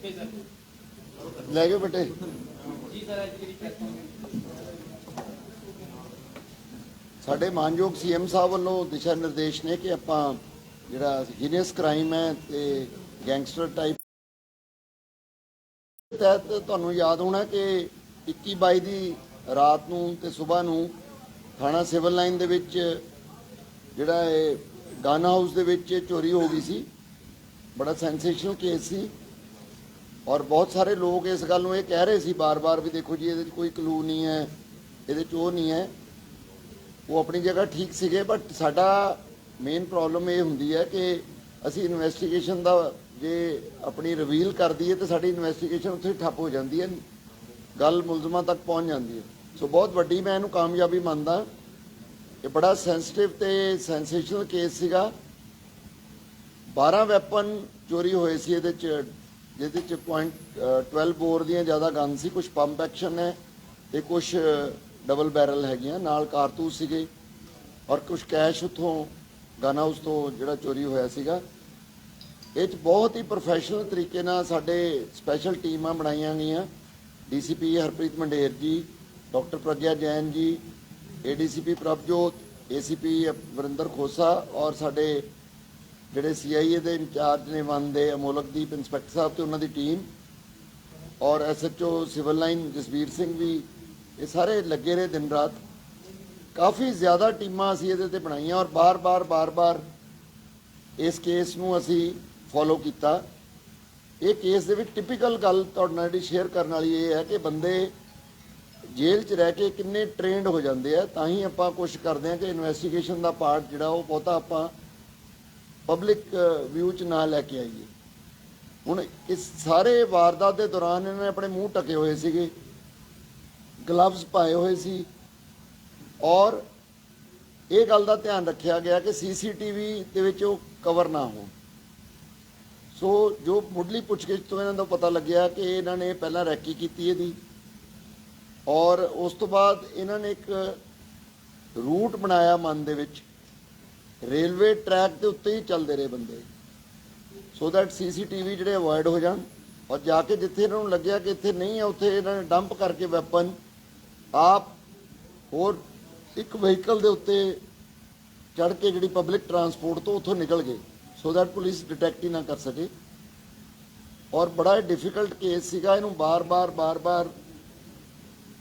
Okay sir ਲੈ ਗਏ ਬੇਟੇ। ਜੀ ਸਰ ਅੱਜ ਜਿਹੜੀ ਸਾਡੇ ਮਾਨਯੋਗ ਸੀਐਮ ਸਾਹਿਬ ਵੱਲੋਂ ਦਿਸ਼ਾ ਨਿਰਦੇਸ਼ ਨੇ ਕਿ ਆਪਾਂ ਜਿਹੜਾ ਹੀਨੀਅਸ ਕ੍ਰਾਈਮ ਹੈ ਤੇ ਗੈਂਗਸਟਰ ਟਾਈਪ ਤਹਿਤ ਤੁਹਾਨੂੰ ਯਾਦ ਹੋਣਾ ਕਿ 21 22 ਦੀ ਰਾਤ ਨੂੰ ਤੇ ਸਵੇਰ ਨੂੰ ਥਾਣਾ ਸਿਵਲ ਲਾਈਨ ਦੇ ਵਿੱਚ ਜਿਹੜਾ ਇਹ ਗਾਨਾ ਹਾਊਸ ਦੇ ਵਿੱਚ ਚੋਰੀ ਹੋ ਗਈ ਸੀ। ਬੜਾ ਸੈਂਸੇਸ਼ਨਲ ਕੇਸ ਸੀ। ਔਰ ਬਹੁਤ ਸਾਰੇ ਲੋਕ ਇਸ ਗੱਲ ਨੂੰ ਇਹ ਕਹਿ ਰਹੇ ਸੀ ਬਾਰ-ਬਾਰ ਵੀ ਦੇਖੋ ਜੀ, ਇਹਦੇ 'ਚ ਕੋਈ ਕਲੂ ਨਹੀਂ ਹੈ, ਇਹਦੇ 'ਚ ਉਹ ਨਹੀਂ ਹੈ। ਉਹ ਆਪਣੀ ਜਗ੍ਹਾ ਠੀਕ ਸੀਗੇ ਬਟ ਸਾਡਾ ਮੇਨ ਪ੍ਰੋਬਲਮ ਇਹ ਹੁੰਦੀ ਹੈ ਕਿ ਅਸੀਂ ਇਨਵੈਸਟੀਗੇਸ਼ਨ ਦਾ ਜੇ ਆਪਣੀ ਰਿਵੀਲ ਕਰ ਦਈਏ ਤੇ ਸਾਡੀ ਇਨਵੈਸਟੀਗੇਸ਼ਨ ਉੱਥੇ ਠੱਪ ਹੋ ਜਾਂਦੀ ਹੈ, ਗੱਲ ਮੁਲਜ਼ਮਾਂ ਤੱਕ ਪਹੁੰਚ ਜਾਂਦੀ ਹੈ। ਸੋ ਬਹੁਤ ਵੱਡੀ ਮੈਂ ਇਹਨੂੰ ਕਾਮਯਾਬੀ ਮੰਨਦਾ। ਇਹ ਬੜਾ ਸੈਂਸਿਟਿਵ ਤੇ ਸੈਂਸੇਸ਼ਨਲ ਕੇਸ ਸੀਗਾ। 12 ਵੈਪਨ ਚੋਰੀ ਹੋਏ ਸੀ ਇਹਦੇ ਚ। ਜਿਹਦੇ ਚ ਪੁਆਇੰਟ 12 ਬੋਰ ਦੀਆਂ ਜ਼ਿਆਦਾ ਗਨ ਸੀ ਕੁਝ ਪੰਪ ਐਕਸ਼ਨ ਹੈ ਤੇ ਕੁਝ ਡਬਲ ਬੈਰਲ ਹੈਗੀਆਂ, ਨਾਲ ਕਾਰਤੂਸ ਸੀਗੇ ਔਰ ਕੁਝ ਕੈਸ਼ ਉਥੋਂ ਗਨ ਹਾਊਸ ਤੋਂ ਜਿਹੜਾ ਚੋਰੀ ਹੋਇਆ ਸੀਗਾ। ਇਹ ਚ ਬਹੁਤ ਹੀ ਪ੍ਰੋਫੈਸ਼ਨਲ ਤਰੀਕੇ ਨਾਲ ਸਾਡੇ ਸਪੈਸ਼ਲ ਟੀਮਾਂ ਬਣਾਈਆਂ ਗਈਆਂ। ਡੀਸੀਪੀ ਹਰਪ੍ਰੀਤ ਮੰਡੇਰ ਜੀ doctor Pragya Jain ji ADCP Prabhjot ACP Varinder Khosa ਔਰ ਸਾਡੇ ਜਿਹੜੇ ਸੀਆਈਏ ਦੇ ਇੰਚਾਰਜ ਨੇ ਵਨ ਦੇ ਅਮੋਲਕਦੀਪ ਇੰਸਪੈਕਟਰ ਸਾਹਿਬ ਤੇ ਉਹਨਾਂ ਦੀ ਟੀਮ ਔਰ SHO civil line Jasvir Singh ਵੀ, ਇਹ ਸਾਰੇ ਲੱਗੇ ਰਹੇ ਦਿਨ ਰਾਤ। ਕਾਫੀ ਜ਼ਿਆਦਾ ਟੀਮਾਂ ਅਸੀਂ ਇਹਦੇ ਤੇ ਬਣਾਈਆਂ ਔਰ ਬਾਰ-ਬਾਰ ਬਾਰ-ਬਾਰ ਇਸ ਕੇਸ ਨੂੰ ਅਸੀਂ ਫੋਲੋ ਕੀਤਾ। ਇਹ ਕੇਸ ਦੇ ਵਿੱਚ ਟਿਪੀਕਲ ਗੱਲ ਤੁਹਾਡੇ ਨਾਲ ਜਿਹੜੀ ਸ਼ੇਅਰ ਕਰਨ ਵਾਲੀ ਇਹ ਹੈ ਕਿ ਬੰਦੇ ਜੇਲ੍ਹ 'ਚ ਰਹਿ ਕੇ ਕਿੰਨੇ ਟ੍ਰੇਨਡ ਹੋ ਜਾਂਦੇ ਆ, ਤਾਂ ਹੀ ਆਪਾਂ ਕੋਸ਼ਿਸ਼ ਕਰਦੇ ਆ ਕਿ ਇਨਵੈਸਟੀਗੇਸ਼ਨ ਦਾ ਪਾਰਟ ਜਿਹੜਾ ਉਹ ਬਹੁਤਾ ਆਪਾਂ ਪਬਲਿਕ ਵਿਊ 'ਚ ਨਾ ਲੈ ਕੇ ਆਈਏ। ਹੁਣ ਇਸ ਸਾਰੇ ਵਾਰਦਾਤ ਦੇ ਦੌਰਾਨ ਇਹਨਾਂ ਨੇ ਆਪਣੇ ਮੂੰਹ ਟਕੇ ਹੋਏ ਸੀਗੇ ਗਲਵਜ਼ ਪਾਏ ਹੋਏ ਸੀ, ਔਰ ਇਹ ਗੱਲ ਦਾ ਧਿਆਨ ਰੱਖਿਆ ਗਿਆ ਕਿ ਸੀਸੀਟੀਵੀ ਦੇ ਵਿੱਚ ਉਹ ਕਵਰ ਨਾ ਹੋਣ। ਸੋ ਜੋ ਮੁੱਢਲੀ ਪੁੱਛਗਿੱਛ ਤੋਂ ਇਹਨਾਂ ਦਾ ਪਤਾ ਲੱਗਿਆ ਕਿ ਇਹਨਾਂ ਨੇ ਪਹਿਲਾਂ ਰੈਕੀ ਕੀਤੀ ਇਹਦੀ, ਔਰ ਉਸ ਤੋਂ ਬਾਅਦ ਇਹਨਾਂ ਨੇ ਇੱਕ ਰੂਟ ਬਣਾਇਆ ਮਨ ਦੇ ਵਿੱਚ ਰੇਲਵੇ ਟਰੈਕ ਦੇ ਉੱਤੇ ਹੀ ਚੱਲਦੇ ਰਹੇ ਬੰਦੇ। ਸੋ ਦੈਟ ਸੀਸੀਟੀਵੀ ਜਿਹੜੇ ਅਵੋਇਡ ਹੋ ਜਾਣ ਔਰ ਜਾ ਕੇ ਜਿੱਥੇ ਇਹਨਾਂ ਨੂੰ ਲੱਗਿਆ ਕਿ ਇੱਥੇ ਨਹੀਂ ਹੈ ਉੱਥੇ ਇਹਨਾਂ ਨੇ ਡੰਪ ਕਰਕੇ ਵੈਪਨ ਆਪ ਹੋਰ ਇੱਕ ਵਹੀਕਲ ਦੇ ਉੱਤੇ ਚੜ ਕੇ ਜਿਹੜੀ ਪਬਲਿਕ ਟਰਾਂਸਪੋਰਟ ਤੋਂ ਉੱਥੋਂ ਨਿਕਲ ਗਏ। ਸੋ ਦੈਟ ਪੁਲਿਸ ਡਿਟੈਕਟ ਹੀ ਨਾ ਕਰ ਸਕੇ। ਔਰ ਬੜਾ ਡਿਫਿਕਲਟ ਕੇਸ ਸੀਗਾ। ਇਹਨੂੰ ਬਾਰ-ਬਾਰ ਬਾਰ-ਬਾਰ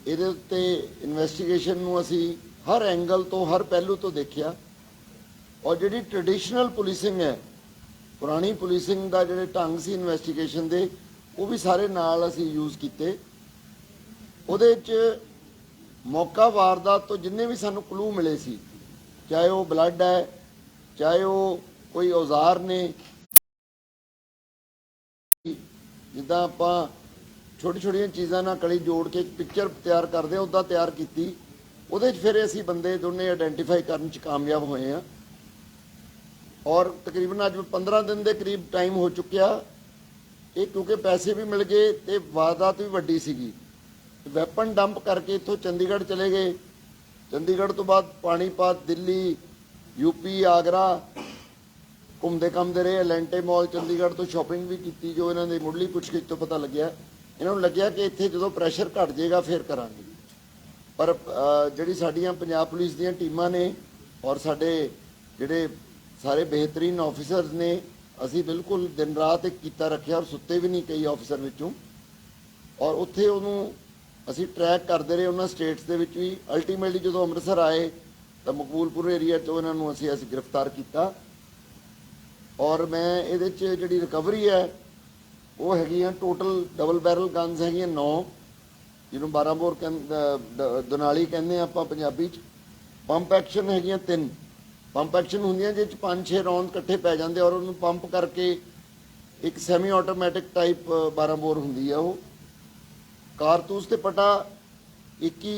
ਇਹਦੇ ਉੱਤੇ ਇਨਵੈਸਟੀਗੇਸ਼ਨ ਨੂੰ ਅਸੀਂ ਹਰ ਐਂਗਲ ਤੋਂ, ਹਰ ਪਹਿਲੂ ਤੋਂ ਦੇਖਿਆ। ਔਰ ਜਿਹੜੀ ਟ੍ਰੈਡੀਸ਼ਨਲ ਪੁਲਿਸਿੰਗ ਹੈ, ਪੁਰਾਣੀ ਪੁਲਿਸਿੰਗ ਦਾ ਜਿਹੜੇ ਢੰਗ ਸੀ ਇਨਵੈਸਟੀਗੇਸ਼ਨ ਦੇ, ਉਹ ਵੀ ਸਾਰੇ ਨਾਲ ਅਸੀਂ ਯੂਜ਼ ਕੀਤੇ। ਉਹਦੇ 'ਚ ਮੌਕਾ ਵਾਰਦਾਤ ਤੋਂ ਜਿੰਨੇ ਵੀ ਸਾਨੂੰ ਕਲੂ ਮਿਲੇ ਸੀ, ਚਾਹੇ ਉਹ ਬਲੱਡ ਹੈ, ਚਾਹੇ ਉਹ ਕੋਈ ਔਜ਼ਾਰ ਨੇ, ਜਿੱਦਾਂ ਆਪਾਂ ਛੋਟੀ ਛੋਟੀਆਂ ਚੀਜ਼ਾਂ ਨਾਲ ਕਲੀ ਜੋੜ ਕੇ ਪਿਕਚਰ ਤਿਆਰ ਕਰਦੇ ਆ ਉਦਾਂ ਤਿਆਰ ਕੀਤੀ। ਉਹਦੇ 'ਚ ਫਿਰ ਅਸੀਂ ਬੰਦੇ ਦੋਨੇ ਆਇਡੈਂਟੀਫਾਈ ਕਰਨ 'ਚ ਕਾਮਯਾਬ ਹੋਏ ਆ ਔਰ ਤਕਰੀਬਨ ਅੱਜ 15 ਦਿਨ ਦੇ ਕਰੀਬ ਟਾਈਮ ਹੋ ਚੁੱਕਿਆ। ਇਹ ਕਿਉਂਕਿ ਪੈਸੇ ਵੀ ਮਿਲ ਗਏ ਤੇ ਵਾਰਦਾਤ ਵੀ ਵੱਡੀ ਸੀਗੀ। ਵੈਪਨ ਡੰਪ ਕਰਕੇ ਇੱਥੋਂ ਚੰਡੀਗੜ੍ਹ ਚਲੇ ਗਏ। ਚੰਡੀਗੜ੍ਹ ਤੋਂ ਬਾਅਦ ਪਾਣੀਪਤ, ਦਿੱਲੀ ਯੂਪੀ ਆਗਰਾ ਘੁੰਮਦੇ ਘੰਮਦੇ ਰਹੇ। ਐਲੈਂਟੇ ਮਾਲ ਚੰਡੀਗੜ੍ਹ ਤੋਂ ਸ਼ਾਪਿੰਗ ਵੀ ਕੀਤੀ ਜੋ ਇਹਨਾਂ ਦੇ ਮੁੱਢਲੀ ਪੁੱਛਗਿੱਛ ਤੋਂ ਪਤਾ ਲੱਗਿਆ। ਇਹਨਾਂ ਨੂੰ ਲੱਗਿਆ ਕਿ ਇੱਥੇ ਜਦੋਂ ਪ੍ਰੈਸ਼ਰ ਘਟ ਜਾਏਗਾ, ਫਿਰ ਕਰਾਂਗੇ। ਪਰ ਜਿਹੜੀ ਸਾਡੀਆਂ ਪੰਜਾਬ ਪੁਲਿਸ ਦੀਆਂ ਟੀਮਾਂ ਨੇ ਔਰ ਸਾਡੇ ਜਿਹੜੇ ਸਾਰੇ ਬਿਹਤਰੀਨ ਆਫੀਸਰਸ ਨੇ ਅਸੀਂ ਬਿਲਕੁਲ ਦਿਨ ਰਾਤ ਇੱਕ ਕੀਤਾ ਰੱਖਿਆ ਔਰ ਸੁੱਤੇ ਵੀ ਨਹੀਂ ਕਈ ਆਫੀਸਰ ਵਿੱਚੋਂ। ਔਰ ਉੱਥੇ ਉਹਨੂੰ ਅਸੀਂ ਟਰੈਕ ਕਰਦੇ ਰਹੇ ਉਹਨਾਂ ਸਟੇਟਸ ਦੇ ਵਿੱਚ ਵੀ। ਅਲਟੀਮੇਟਲੀ ਜਦੋਂ ਅੰਮ੍ਰਿਤਸਰ ਆਏ ਤਾਂ ਮਕਬੂਲਪੁਰ ਏਰੀਆ ਤੋਂ ਇਹਨਾਂ ਨੂੰ ਅਸੀਂ ਅਸੀਂ ਗ੍ਰਿਫਤਾਰ ਕੀਤਾ। ਔਰ ਮੈਂ ਇਹਦੇ 'ਚ ਜਿਹੜੀ ਰਿਕਵਰੀ ਹੈ, ਉਹ ਹੈਗੀਆਂ ਟੋਟਲ ਡਬਲ ਬੈਰਲ ਗਨਸ ਹੈਗੀਆਂ 9 ਜਿਹਨੂੰ 12 ਬੋਰ ਦੁਨਾਲੀ ਕਹਿੰਦੇ ਆ ਆਪਾਂ ਪੰਜਾਬੀ 'ਚ। ਪੰਪ ਐਕਸ਼ਨ ਹੈਗੀਆਂ 3 ਪੰਪ ਐਕਸ਼ਨ ਹੁੰਦੀਆਂ ਜਿਹਦੇ ਚ 5-6 ਰੌਂਦ ਇਕੱਠੇ ਪੈ ਜਾਂਦੇ ਔਰ ਉਹਨੂੰ ਪੰਪ ਕਰਕੇ ਇੱਕ ਸੈਮੀ ਆਟੋਮੈਟਿਕ ਟਾਈਪ 12 ਬੋਰ ਹੁੰਦੀ ਹੈ ਉਹ। ਕਾਰਤੂਸ ਤੇ ਪਟਾ 21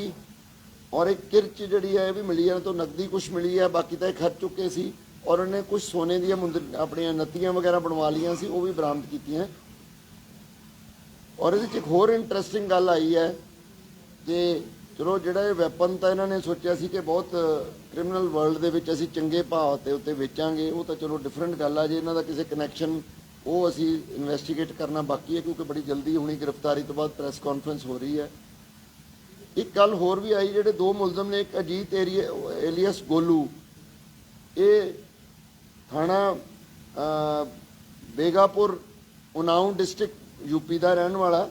ਔਰ ਇੱਕ ਕਿਰਚ ਜਿਹੜੀ ਹੈ ਇਹ ਵੀ ਮਿਲੀ ਹੈ ਤੋਂ ਨਕਦੀ ਕੁਝ ਮਿਲੀ ਹੈ ਬਾਕੀ ਤਾਂ ਇਹ ਖਰਚ ਚੁੱਕੇ ਸੀ ਔਰ ਉਹਨੇ ਕੁਝ ਸੋਨੇ ਦੀਆਂ ਮੁੰਦਰ, ਆਪਣੀਆਂ ਨੱਤੀਆਂ ਵਗੈਰਾ ਬਣਵਾ ਲਈਆਂ ਸੀ, ਉਹ ਵੀ ਬਰਾਮਦ ਕੀਤੀਆਂ। ਔਰ ਇਹਦੇ ਚ ਇੱਕ ਹੋਰ ਇੰਟਰਸਟਿੰਗ ਗੱਲ ਆਈ ਹੈ ਕਿ ਚਲੋ ਜਿਹੜਾ ਇਹ ਵੈਪਨ ਤਾਂ ਇਹਨਾਂ ਨੇ ਸੋਚਿਆ ਸੀ ਕਿ ਬਹੁਤ ਕ੍ਰਿਮੀਨਲ ਵਰਲਡ ਦੇ ਵਿੱਚ ਅਸੀਂ ਚੰਗੇ ਭਾਅ ਤੇ ਉੱਤੇ ਵੇਚਾਂਗੇ, ਉਹ ਤਾਂ ਚਲੋ ਡਿਫਰੈਂਟ ਗੱਲ ਆ, ਜੇ ਇਹਨਾਂ ਦਾ ਕਿਸੇ ਕਨੈਕਸ਼ਨ ਉਹ ਅਸੀਂ ਇਨਵੈਸਟੀਗੇਟ ਕਰਨਾ ਬਾਕੀ ਹੈ, ਕਿਉਂਕਿ ਬੜੀ ਜਲਦੀ ਹੁਣੀ, ਗ੍ਰਿਫਤਾਰੀ ਤੋਂ ਬਾਅਦ ਪ੍ਰੈਸ ਕਾਨਫਰੰਸ ਹੋ ਰਹੀ ਹੈ। ਇੱਕ ਗੱਲ ਹੋਰ ਵੀ ਆਈ, ਜਿਹੜੇ ਦੋ ਮੁਲਜ਼ਮ ਨੇ, ਇੱਕ ਅਜੀਤ ਏਰੀਆ ਏਲੀਅਸ ਗੋਲੂ, ਇਹ ਥਾਣਾ ਬੇਗਾਪੁਰ ਉਨਾਓ ਡਿਸਟ੍ਰਿਕਟ ਯੂਪੀ ਦਾ ਰਹਿਣ ਵਾਲਾ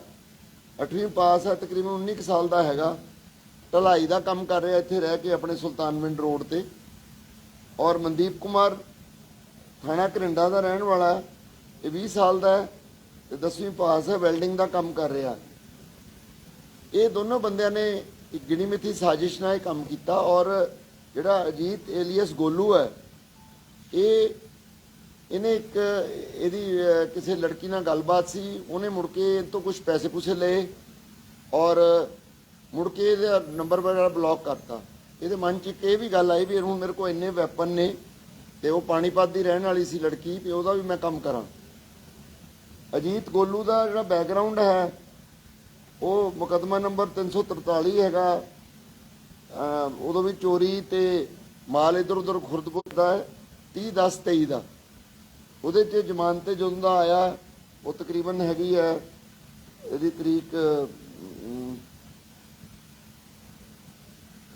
8ਵੀਂ ਪਾਸ ਹੈ, ਤਕਰੀਬਨ 19 ਕੁ ਸਾਲ ਦਾ ਹੈਗਾ। ਢਲਾਈ ਦਾ ਕੰਮ ਕਰ ਰਿਹਾ, ਇੱਥੇ ਰਹਿ ਕੇ ਆਪਣੇ ਸੁਲਤਾਨਵਿੰਡ ਰੋਡ ਤੇ। ਔਰ ਮਨਦੀਪ ਕੁਮਾਰ ਥਾਣਾ ਕਰਿੰਡਾ ਦਾ ਰਹਿਣ ਵਾਲਾ ਹੈ, ਇਹ 20 ਸਾਲ ਦਾ ਹੈ ਤੇ 10ਵੀਂ ਪਾਸ ਹੈ, ਵੈਲਡਿੰਗ ਦਾ ਕੰਮ ਕਰ ਰਿਹਾ। ਇਹ ਦੋਨੋਂ ਬੰਦਿਆਂ ਨੇ ਇੱਕ ਗਿਣੀ ਮਿੱਥੀ ਸਾਜ਼ਿਸ਼ ਨਾਲ ਇਹ ਕੰਮ ਕੀਤਾ ਔਰ ਜਿਹੜਾ ਅਜੀਤ ਏਲੀਅਸ ਗੋਲੂ ਹੈ, ਇਹ ਇਹਨੇ ਇੱਕ ਇਹਦੀ ਕਿਸੇ ਲੜਕੀ ਨਾਲ ਗੱਲਬਾਤ ਸੀ, ਉਹਨੇ ਮੁੜ ਕੇ ਇਹ ਤੋਂ ਕੁਝ ਪੈਸੇ ਪੂਸੇ ਲਏ ਔਰ ਮੁੜ ਕੇ ਇਹਦਾ ਨੰਬਰ ਵਗੈਰਾ ਬਲੌਕ ਕਰਤਾ। ਇਹਦੇ ਮਨ 'ਚ ਇੱਕ ਇਹ ਵੀ ਗੱਲ ਆਈ ਵੀ ਹੁਣ ਮੇਰੇ ਕੋਲ ਇੰਨੇ ਵੈਪਨ ਨੇ ਤੇ ਉਹ ਪਾਣੀਪਤ ਦੀ ਰਹਿਣ ਵਾਲੀ ਸੀ ਲੜਕੀ ਤੇ ਉਹਦਾ ਵੀ ਮੈਂ ਕੰਮ ਕਰਾਂ। ਅਜੀਤ ਗੋਲੂ ਦਾ ਜਿਹੜਾ ਬੈਕਗ੍ਰਾਉਂਡ ਹੈ, ਉਹ ਮੁਕਦਮਾ ਨੰਬਰ 343 ਹੈਗਾ। ਉਦੋਂ ਵੀ ਚੋਰੀ ਤੇ ਮਾਲ ਇਧਰ ਉਧਰ ਖੁਰਦ-ਬੁਰਦ ਦਾ ਹੈ 30 10 23 ਦਾ। ਉਹਦੇ 'ਚ ਜ਼ਮਾਨਤ ਤੇ ਜਦੋਂ ਦਾ ਆਇਆ, ਉਹ ਤਕਰੀਬਨ ਹੈਗੀ ਹੈ, ਇਹਦੀ ਤਰੀਕ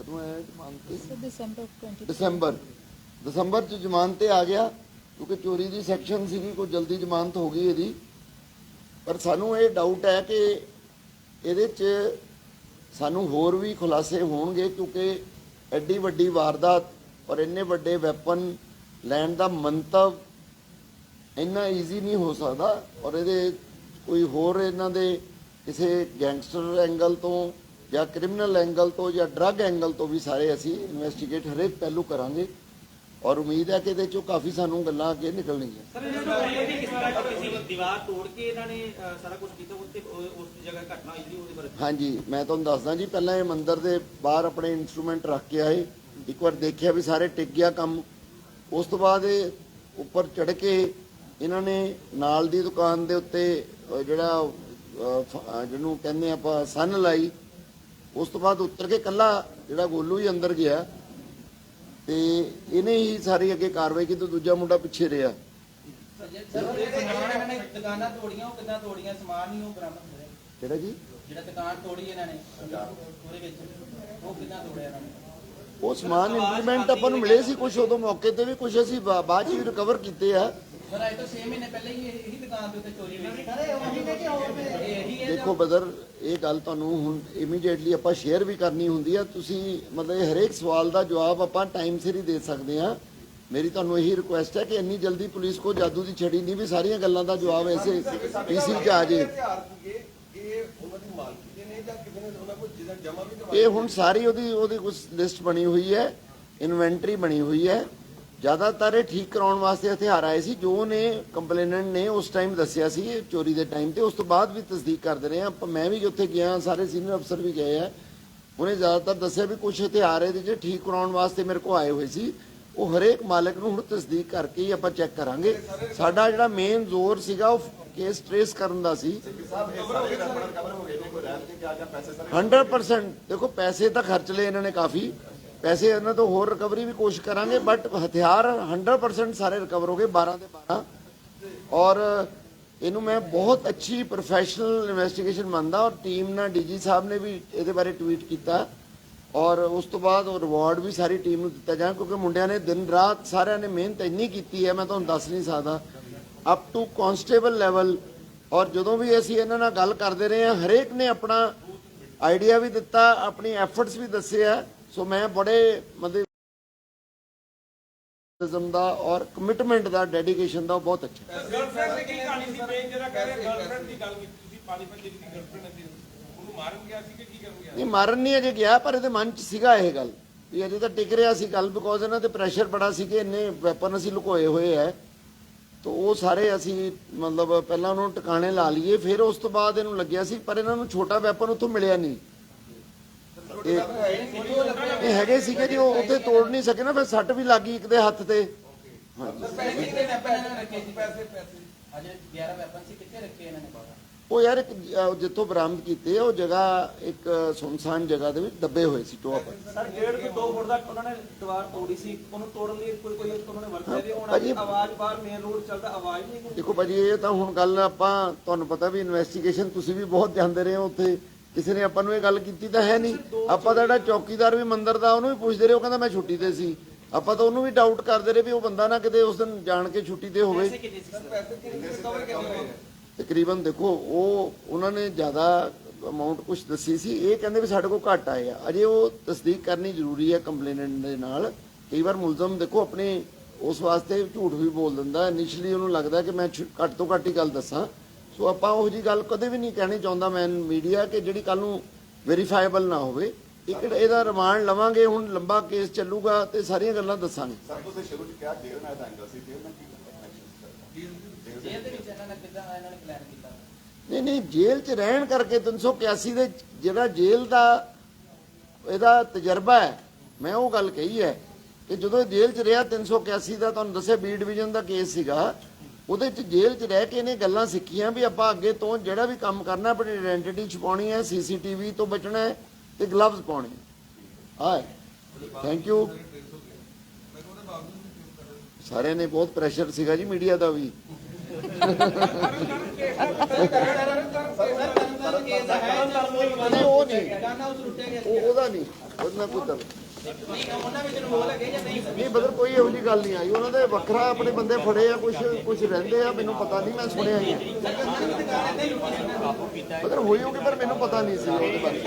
ਕਦੋਂ ਆਇਆ ਜ਼ਮਾਨਤ ਤੇ? December 20. ਦਸੰਬਰ ਦਸੰਬਰ ਚ ਜ਼ਮਾਨਤ ਤੇ ਆ ਗਿਆ ਕਿਉਂਕਿ ਚੋਰੀ ਦੀ ਸੈਕਸ਼ਨ ਸੀਗੀ ਕੋਈ ਜਲਦੀ ਜ਼ਮਾਨਤ ਹੋ ਗਈ ਇਹਦੀ। ਪਰ ਸਾਨੂੰ ਇਹ ਡਾਊਟ ਹੈ ਕਿ ਇਹਦੇ ਚ ਸਾਨੂੰ ਹੋਰ ਵੀ ਖੁਲਾਸੇ ਹੋਣਗੇ ਕਿਉਂਕਿ ਐਡੀ ਵੱਡੀ ਵਾਰਦਾਤ ਔਰ ਇੰਨੇ ਵੱਡੇ ਵੈਪਨ ਲੈਣ ਦਾ ਮੰਤਵ ਇੰਨਾ ਈਜ਼ੀ ਨਹੀਂ ਹੋ ਸਕਦਾ ਔਰ ਇਹਦੇ ਕੋਈ ਹੋਰ ਇਹਨਾਂ ਦੇ ਕਿਸੇ ਗੈਂਗਸਟਰ ਐਂਗਲ ਤੋਂ ਜਾਂ ਕ੍ਰਿਮੀਨਲ ਐਂਗਲ ਤੋਂ ਜਾਂ ਡਰੱਗ ਐਂਗਲ ਤੋਂ ਵੀ ਸਾਰੇ ਅਸੀਂ ਇਨਵੈਸਟੀਗੇਟ ਹਰੇਕ ਪਹਿਲੂ ਕਰਾਂਗੇ ਔਰ ਉਮੀਦ ਹੈ ਕਿ ਇਹਦੇ ਚੋਂ ਕਾਫੀ ਸਾਨੂੰ ਗੱਲਾਂ ਅੱਗੇ ਨਿਕਲਣਗੀਆਂ। ਸਰ ਇਹਨਾਂ ਨੂੰ ਇਹ ਕਿ ਕਿਸ ਤਰ੍ਹਾਂ ਕਿਸੇ ਦੀਵਾਰ ਤੋੜ ਕੇ ਇਹਨਾਂ ਨੇ ਅਹ, ਸਾਰਾ ਕੁਝ ਕੀਤਾ ਉੱਤੇ ਉਹ- ਉਸ ਜਗ੍ਹਾ ਘਟਨਾ ਹੋਈ ਸੀ ਉਹਦੇ ਬਾਰੇ। ਹਾਂਜੀ ਮੈਂ ਤੁਹਾਨੂੰ ਦੱਸਦਾ ਜੀ ਪਹਿਲਾਂ ਇਹ ਮੰਦਿਰ ਦੇ ਬਾਹਰ ਆਪਣੇ ਇਨਸਟਰੂਮੈਂਟ ਰੱਖ ਕੇ ਆਏ। ਇੱਕ ਵਾਰ ਦੇਖਿਆ ਵੀ ਸਾਰੇ ਟਿਕ ਗਿਆ ਕੰਮ। ਉਸ ਤੋਂ ਬਾਅਦ ਇਹ ਉੱਪਰ ਚੜ ਕੇ ਇਹਨਾਂ ਨੇ ਨਾਲ ਦੀ ਦੁਕਾਨ ਦੇ ਉੱਤੇ ਅਹ, ਜਿਹੜਾ ਅਹ, ਫ- ਅਹ, ਜਿਹਨੂੰ ਕਹਿੰਦੇ ਆਪਾਂ ਸੰਨ ਲਾਈ ਉਸ ਤੋਂ ਬਾਅਦ ਉੱਤਰ ਕੇ ਕੱਲਾ ਜਿਹੜਾ ਗੋਲੂ ਹੀ ਅੰਦਰ ਗਿਆ ਤੇ ਇਹਨੇ ਹੀ ਸਾਰੀ ਅੱਗੇ ਕਾਰਵਾਈ ਕੀਤੀ ਦੂਜਾ ਮੁੰਡਾ ਪਿੱਛੇ ਰਿਹਾ। ਦੁਕਾਨਾਂ ਤੋੜੀਆਂ ਉਹ ਕਿੱਦਾਂ ਤੋੜੀਆਂ? ਸਮਾਨ ਨਹੀਂ ਉਹ ਬਰਾਮਦ ਹੋਇਆ ਕਿਹੜਾ ਜੀ? ਜਿਹੜਾ ਦੁਕਾਨ ਤੋੜੀ ਇਹਨਾਂ ਨੇ ਉਹਦੇ ਵਿੱਚ। ਉਹ ਕਿੱਦਾਂ ਤੋੜਿਆ ਇਹਨਾਂ ਨੇ? ਉਹ ਸਮਾਨ ਇੰਪਲੀਮੈਂਟ ਆਪਾਂ ਨੂੰ ਮਿਲੇ ਸੀ ਕੁਝ ਉਦੋਂ ਮੌਕੇ ਤੇ ਵੀ ਕੁਝ ਅਸੀਂ ਬਾਅਦ ਚ ਵੀ ਰਿਕਵਰ ਕੀਤੇ ਆ। ਸਰ ਅੱਜ ਤੋਂ 6 ਮਹੀਨੇ ਪਹਿਲਾਂ ਹੀ ਇਹ- ਇਹੀ ਦੁਕਾਨ ਦੇ ਉੱਤੇ ਚੋਰੀ ਹੋਈ ਸੀ। ਦੇਖੋ ਬਦਰ ਇਹ ਗੱਲ ਤੁਹਾਨੂੰ ਹੁਣ ਇਮੀਡੀਏਟਲੀ ਆਪਾਂ ਸ਼ੇਅਰ ਵੀ ਕਰਨੀ ਹੁੰਦੀ ਆ। ਤੁਸੀਂ ਮਤਲਬ ਇਹ ਹਰੇਕ ਸਵਾਲ ਦਾ ਜਵਾਬ ਆਪਾਂ ਟਾਈਮ ਸਿਰ ਹੀ ਦੇ ਸਕਦੇ ਆ। ਮੇਰੀ ਤੁਹਾਨੂੰ ਇਹੀ ਰਿਕੁਐਸਟ ਹੈ ਕਿ ਇੰਨੀ ਜਲਦੀ ਪੁਲਿਸ ਕੋ ਜਾਦੂ ਦੀ ਛੜੀ ਨਹੀਂ, ਵੀ ਸਾਰੀਆਂ ਗੱਲਾਂ ਦਾ ਜਵਾਬ ਐਸੇ ਪੀਸੀ 'ਚ ਆ ਜੇ। ਇਹ ਇਹ ਹੁਣ ਸਾਰੀ ਉਹਦੀ ਉਹਦੀ ਕੁਝ ਲਿਸਟ ਬਣੀ ਹੋਈ ਹੈ ਇਨਵੈਂਟਰੀ ਬਣੀ ਹੋਈ ਹੈ। ਜ਼ਿਆਦਾਤਰ ਇਹ ਠੀਕ ਕਰਾਉਣ ਵਾਸਤੇ ਹਥਿਆਰ ਆਏ ਸੀ, ਜੋ ਨੇ ਕੰਪਲੇਨੈਂਟ ਨੇ ਉਸ ਟਾਈਮ ਦੱਸਿਆ ਸੀ, ਇਹ ਚੋਰੀ ਦੇ ਟਾਈਮ ਤੇ। ਉਸ ਤੋਂ ਬਾਅਦ ਵੀ ਤਸਦੀਕ ਕਰਦੇ ਰਹੇ ਆਪਾਂ, ਮੈਂ ਵੀ ਉੱਥੇ ਗਿਆ, ਸਾਰੇ ਸੀਨੀਅਰ ਅਫਸਰ ਵੀ ਗਏ ਆ। ਉਹਨੇ ਜ਼ਿਆਦਾਤਰ ਦੱਸਿਆ ਵੀ ਕੁਝ ਹਥਿਆਰ ਇਹਦੇ ਚ ਠੀਕ ਕਰਾਉਣ ਵਾਸਤੇ ਮੇਰੇ ਕੋਲ ਆਏ ਹੋਏ ਸੀ। ਉਹ ਹਰੇਕ ਮਾਲਕ ਨੂੰ ਹੁਣ ਤਸਦੀਕ ਕਰਕੇ ਹੀ ਆਪਾਂ ਚੈੱਕ ਕਰਾਂਗੇ। ਸਾਡਾ ਜਿਹੜਾ ਮੇਨ ਜ਼ੋਰ ਸੀਗਾ, ਉਹ ਕੇਸ ਟ੍ਰੇਸ ਕਰਨ ਦਾ ਸੀ। 100% ਦੇਖੋ, ਪੈਸੇ ਤਾਂ ਖਰਚ ਲਏ ਇਹਨਾਂ ਨੇ ਕਾਫੀ। ਪੈਸੇ ਇਹਨਾਂ ਤੋਂ ਹੋਰ ਰਿਕਵਰੀ ਵੀ ਕੋਸ਼ਿਸ਼ ਕਰਾਂਗੇ ਬਟ ਹਥਿਆਰ 100% ਸਾਰੇ ਰਿਕਵਰ ਹੋ ਗਏ 12 ਦੇ 12 ਔਰ ਇਹਨੂੰ ਮੈਂ ਬਹੁਤ ਅੱਛੀ ਪ੍ਰੋਫੈਸ਼ਨਲ ਇਨਵੈਸਟੀਗੇਸ਼ਨ ਮੰਨਦਾ ਔਰ ਟੀਮ ਨਾਲ ਡੀਜੀ ਸਾਹਿਬ ਨੇ ਵੀ ਇਹਦੇ ਬਾਰੇ ਟਵੀਟ ਕੀਤਾ। ਔਰ ਉਸ ਤੋਂ ਬਾਅਦ ਉਹ ਰਿਵਾਰਡ ਵੀ ਸਾਰੀ ਟੀਮ ਨੂੰ ਦਿੱਤਾ ਜਾਏ ਕਿਉਂਕਿ ਮੁੰਡਿਆਂ ਨੇ ਦਿਨ ਰਾਤ ਸਾਰਿਆਂ ਨੇ ਮਿਹਨਤ ਇੰਨੀ ਕੀਤੀ ਹੈ, ਮੈਂ ਤੁਹਾਨੂੰ ਦੱਸ ਨਹੀਂ ਸਕਦਾ। ਅਪ ਟੂ ਕਨਸਟੇਬਲ ਲੈਵਲ ਔਰ ਜਦੋਂ ਵੀ ਅਸੀਂ ਇਹਨਾਂ ਨਾਲ ਗੱਲ ਕਰਦੇ ਰਹੇ ਹਾਂ, ਹਰੇਕ ਨੇ ਆਪਣਾ ਆਈਡੀਆ ਵੀ ਦਿੱਤਾ, ਆਪਣੀ ਐਫਰਟਸ ਵੀ ਦੱਸੇ ਆ। ਸੋ ਮੈਂ ਬੜੇ ਮਤਲਬ ਇਜ਼ਮ ਦਾ ਔਰ ਕਮਿਟਮੈਂਟ ਦਾ ਡੈਡੀਕੇਸ਼ਨ ਦਾ ਬਹੁਤ ਅੱਛਾ ਗਰਲਫ੍ਰੈਂਡ ਦੀ ਕੀ ਕਹਾਣੀ ਸੀ? ਬੇਨ ਜਿਹੜਾ ਕਹਿ ਰਿਹਾ ਗਰਲਫ੍ਰੈਂਡ ਦੀ ਗੱਲ ਕੀਤੀ ਤੁਸੀਂ ਪਾਣੀਪਤ ਜਿਹੜੀ ਗਰਲਫ੍ਰੈਂਡ ਸੀ ਉਹਨੂੰ ਮਾਰਨ ਗਿਆ ਸੀ ਕਿ ਕੀ ਕਰਨ ਗਿਆ? ਨਹੀਂ ਮਾਰਨ ਨਹੀਂ ਅਜੇ ਗਿਆ ਪਰ ਇਹਦੇ ਮਨ 'ਚ ਸੀਗਾ ਇਹ ਗੱਲ। ਵੀ ਅਜੇ ਤਾਂ ਟਿਕ ਰਿਹਾ ਸੀ ਗੱਲ ਬਿਕੋਜ਼ ਇਹਨਾਂ ਤੇ ਪ੍ਰੈਸ਼ਰ ਬੜਾ ਸੀ ਕਿ ਇੰਨੇ ਵੈਪਨ ਅਸੀਂ ਲੁਕੋਏ ਹੋਏ ਐ ਤਾਂ ਉਹ ਸਾਰੇ ਅਸੀਂ ਮਤਲਬ ਪਹਿਲਾਂ ਉਹਨਾਂ ਨੂੰ ਟਿਕਾਣੇ ਲਾ ਲਈਏ ਫਿਰ ਉਸ ਤੋਂ ਬਾਅਦ ਇਹਨੂੰ ਲੱਗਿਆ ਸੀ ਪਰ ਇਹਨਾਂ ਨੂੰ ਛੋਟਾ ਵੈਪਨ ਉੱਥੋਂ ਮਿਲਿਆ ਨਹੀਂ। ਇਹ ਇਹ ਹੈਗੇ ਸੀਗੇ ਜੀ ਉਹ ਉੱਥੇ ਤੋੜ ਨਹੀਂ ਸਕੇ ਨਾ ਫਿਰ ਸੱਟ ਵੀ ਲੱਗੀ ਇੱਕ ਦੇ ਹੱਥ ਤੇ। ਪੈਸੇ ਕਿੰਨੇ ਨੇ ਪੈਸੇ ਰੱਖੇ ਜੀ ਪੈਸੇ ਪੈਸੇ ਅਜੇ 11 ਵੈਪਨ ਸੀ ਕਿੱਥੇ ਰੱਖੇ ਇਹਨਾਂ ਨੇ ਬਾਬਾ ਉਹ ਯਾਰ ਇੱਕ ਜਿੱਥੋਂ ਬਰਾਮਦ ਕੀਤੇ ਉਹ ਜਗ੍ਹਾ ਇੱਕ ਸੁਨਸਾਨ ਜਗ੍ਹਾ ਦੇ ਵਿੱਚ ਦੱਬੇ ਹੋਏ ਸੀ ਟੋਆ ਪਰ। ਸਰ ਡੇਢ ਤੋਂ 2 ਫੁੱਟ ਦਾ ਉਹਨਾਂ ਨੇ ਦੀਵਾਰ ਤੋੜੀ ਸੀ ਉਹਨੂੰ ਤੋੜਨ ਲਈ ਕੋਈ ਕੋਈ ਉਹਨਾਂ ਨੇ ਵਰਤਿਆ ਤੇ ਹੁਣ ਭਾਜੀ- ਆਵਾਜ਼ ਬਾਹਰ ਮੇਨ ਰੋਡ ਚੱਲਦਾ ਆਵਾਜ਼ ਨਹੀਂ ਕੋਈ। ਦੇਖੋ ਭਾਜੀ ਇਹ ਤਾਂ ਹੁਣ ਗੱਲ ਆਪਾਂ ਤੁਹਾਨੂੰ ਪਤਾ ਵੀ ਇਨਵੈਸਟੀਗੇਸ਼ਨ ਤੁਸੀਂ ਵੀ ਬਹੁਤ ਜਾਂਦੇ ਰਹੇ ਹੋ ਉੱਥੇ। ਕਿਸੇ ਨੇ ਆਪਾਂ ਨੂੰ ਇਹ ਗੱਲ ਕੀਤੀ ਤਾਂ ਹੈ ਨਹੀਂ। ਆਪਾਂ ਤਾਂ ਜਿਹੜਾ ਚੌਕੀਦਾਰ ਵੀ ਮੰਦਰ ਦਾ ਉਹਨੂੰ ਵੀ ਪੁੱਛਦੇ ਰਹੇ ਉਹ ਕਹਿੰਦਾ ਮੈਂ ਛੁੱਟੀ ਤੇ ਸੀ। ਆਪਾਂ ਤਾਂ ਉਹਨੂੰ ਵੀ ਡਾਊਟ ਕਰਦੇ ਰਹੇ ਵੀ ਉਹ ਬੰਦਾ ਨਾ ਕਿਤੇ ਉਸ ਦਿਨ ਜਾਣ ਕੇ ਛੁੱਟੀ ਤੇ ਹੋਵੇ। ਤਕਰੀਬਨ ਦੇਖੋ ਉਹ ਉਹਨਾਂ ਨੇ ਜ਼ਿਆਦਾ ਅਮਾਉਂਟ ਕੁਝ ਦੱਸੀ ਸੀ। ਇਹ ਕਹਿੰਦੇ ਵੀ ਸਾਡੇ ਕੋਲ ਘੱਟ ਆਏ ਆ। ਅਜੇ ਉਹ ਤਸਦੀਕ ਕਰਨੀ ਜ਼ਰੂਰੀ ਹੈ ਕੰਪਲੇਨੈਂਟ ਦੇ ਨਾਲ। ਕਈ ਵਾਰ ਮੁਲਜ਼ਮ ਦੇਖੋ ਆਪਣੇ ਉਸ ਵਾਸਤੇ ਝੂਠ ਵੀ ਬੋਲ ਦਿੰਦਾ। ਇਨੀਸ਼ੀਅਲੀ ਉਹਨੂੰ ਲੱਗਦਾ ਕਿ ਮੈਂ ਘੱਟ ਤੋਂ ਘੱਟ ਹੀ ਗੱਲ ਦੱਸਾਂ। ਸੋ ਆਪਾਂ ਉਹ ਜੀ ਗੱਲ ਕਦੇ ਵੀ ਨਹੀਂ ਕਹਿਣੀ ਚਾਹੁੰਦਾ ਮੈਂ ਮੀਡੀਆ ਕਿ ਜਿਹੜੀ ਕੱਲ ਨੂੰ ਵੈਰੀਫਾਈਬਲ ਨਾ ਹੋਵੇ। ਇੱਕ ਇਹਦਾ ਰਿਮਾਂਡ ਲਵਾਂਗੇ ਹੁਣ ਲੰਬਾ ਕੇਸ ਚੱਲੂਗਾ ਤੇ ਸਾਰੀਆਂ ਗੱਲਾਂ ਦੱਸਾਂਗੇ। ਸਰ ਤੁਸੀਂ ਸ਼ੁਰੂ ਚ ਕਿਹਾ ਜੇਲ੍ਹ ਨਾਲ ਦਾ ਐਂਗਲ ਸੀ ਜੇਲ੍ਹ ਨਾਲ ਕੀ ਕਨੈਕਸ਼ਨ ਜੇਲ੍ਹ ਦੇ ਵਿੱਚ ਇਹਨਾਂ ਨੇ ਕਿੱਦਾਂ ਇਹਨਾਂ ਨੇ ਪਲਾਨ ਕੀਤਾ? ਨਹੀਂ ਨਹੀਂ ਜੇਲ੍ਹ 'ਚ ਰਹਿਣ ਕਰਕੇ 381 ਦੇ ਜਿਹੜਾ ਜੇਲ੍ਹ ਦਾ ਇਹਦਾ ਤਜਰਬਾ ਹੈ ਮੈਂ ਉਹ ਗੱਲ ਕਹੀ ਹੈ ਕਿ ਜਦੋਂ ਇਹ ਜੇਲ੍ਹ 'ਚ ਰਿਹਾ 381 ਦਾ ਤੁਹਾਨੂੰ ਦੱਸਿਆ ਬੀ ਡਿਵੀਜ਼ਨ ਦਾ ਕੇਸ ਸੀਗਾ। ਉਹਦੇ 'ਚ ਜੇਲ੍ਹ 'ਚ ਰਹਿ ਕੇ ਇਹਨੇ ਗੱਲਾਂ ਸਿੱਖੀਆਂ ਵੀ ਆਪਾਂ ਅੱਗੇ ਤੋਂ ਜਿਹੜਾ ਵੀ ਕੰਮ ਕਰਨਾ ਆਪਣੀ ਆਇਡੈਂਟੀ ਛਪਾਉਣੀ ਹੈ ਸੀਸੀਟੀਵੀ ਤੋਂ ਬਚਣਾ ਹੈ ਤੇ ਗਲਵਜ਼ ਪਾਉਣੇ ਹਾਂ। ਥੈਂਕ ਯੂ ਸਾਰਿਆਂ ਨੇ ਬਹੁਤ ਪ੍ਰੈਸ਼ਰ ਸੀਗਾ ਜੀ ਮੀਡੀਆ ਦਾ ਵੀ। ਉਹ ਨਹੀਂ। ਉਹਦਾ ਨਹੀਂ ਉਹਦਾ ਨਾਲ ਕੋਈ ਨਹੀਂ ਬਦਰ ਕੋਈ ਇਹੋ ਜੀ ਗੱਲ ਨਹੀਂ ਆਈ। ਉਹਨਾਂ ਦੇ ਵੱਖਰਾ ਆਪਣੇ ਬੰਦੇ ਫੜੇ ਆ ਕੁਝ ਕੁਝ ਰਹਿੰਦੇ ਆ, ਮੈਨੂੰ ਪਤਾ ਨਹੀਂ, ਮੈਂ ਸੁਣਿਆ ਹੀ ਹੈ ਬਦਰ ਹੋਈ ਹੋਗੀ ਪਰ ਮੈਨੂੰ ਪਤਾ ਨਹੀਂ ਸੀ ਉਹਦੇ ਬਾਰੇ।